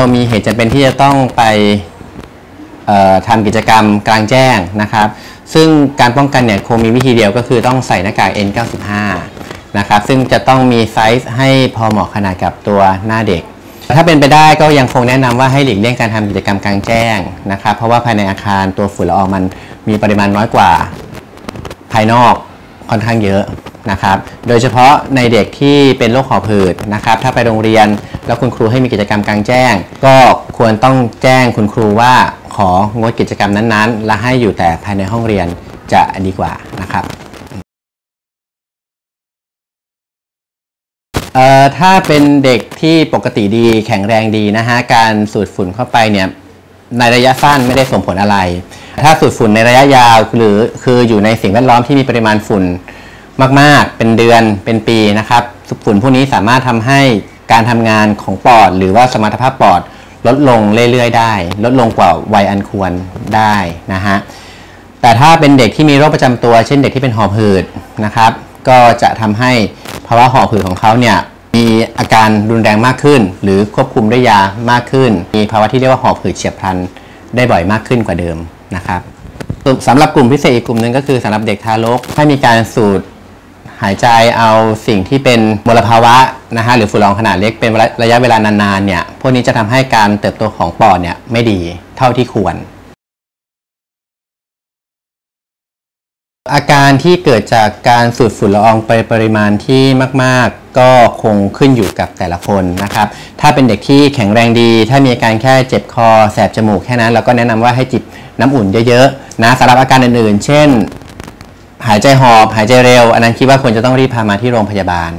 เรามีเหตุจำเป็นที่จะต้องไปทำกิจกรรมกลางแจ้งนะครับ ซึ่งการป้องกันเนี่ยคงมีวิธีเดียวก็คือต้องใส่หน้ากาก N95 นะครับซึ่งจะต้องมีไซส์ให้พอเหมาะขนาดกับตัวหน้าเด็ก ถ้าเป็นไปได้ก็ยังคงแนะนำว่าให้หลีกเลี่ยงการทำกิจกรรมกลางแจ้งนะครับ เพราะว่าภายในอาคารตัวฝุ่นละอองมันมีปริมาณน้อยกว่าภายนอกค่อนข้างเยอะ นะครับ โดยเฉพาะในเด็กที่เป็นโรคหอบหืดนะครับ ถ้าไปโรงเรียนแล้วคุณครูให้มีกิจกรรมกลางแจ้ง ก็ควรต้องแจ้งคุณครูว่าของดกิจกรรมนั้นๆ และให้อยู่แต่ภายในห้องเรียนจะดีกว่านะครับเอ่อถ้าเป็นเด็กที่ปกติดีแข็งแรงดีนะฮะ การสูดฝุ่นเข้าไปเนี่ยในระยะสั้นไม่ได้ส่งผลอะไร ถ้าสูดฝุ่นในระยะยาวหรือคืออยู่ในสิ่งแวดล้อมที่มีปริมาณฝุ่น มาก ๆ เป็นเดือนเป็นปีนะครับฝุ่นพวกนี้สามารถทำให้การทำงานของปอด หรือว่าสมรรถภาพปอดลดลงเรื่อย ๆ ได้ ลดลงกว่าวัยอันควรได้นะฮะแต่ถ้าเป็นเด็กที่มีโรคประจำตัว เช่นเด็กที่เป็นหอบหืดนะครับ ก็จะทำให้ภาวะหอบหืดของเขาเนี่ยมีอาการรุนแรงมากขึ้น หรือควบคุมด้วยยามากขึ้น มีภาวะที่เรียกว่าหอบหืดเฉียบพลันได้บ่อยมากขึ้นกว่าเดิมนะครับสำหรับกลุ่มพิเศษอีกกลุ่มหนึ่งก็คือสำหรับเด็กทารกให้มีการสูด หายใจเอาสิ่งที่เป็นมลภาวะนะฮะหรือฝุ่นละอองขนาดเล็กเป็นระยะเวลานานๆเนี่ยพวกนี้จะทำให้การเติบโตของปอดเนี่ยไม่ดีเท่าที่ควร อาการที่เกิดจากการสูดฝุ่นละอองไปปริมาณที่มากๆ ก็คงขึ้นอยู่กับแต่ละคนนะครับ ถ้าเป็นเด็กที่แข็งแรงดี ถ้ามีอาการแค่เจ็บคอแสบจมูกแค่นั้นเราก็แนะนำว่าให้จิบน้ำอุ่นเยอะๆนะสำหรับอาการอื่นๆ เช่น หายใจหอบหายใจเร็ว อันนั้นคิดว่าควรจะต้องรีบพามาที่โรงพยาบาล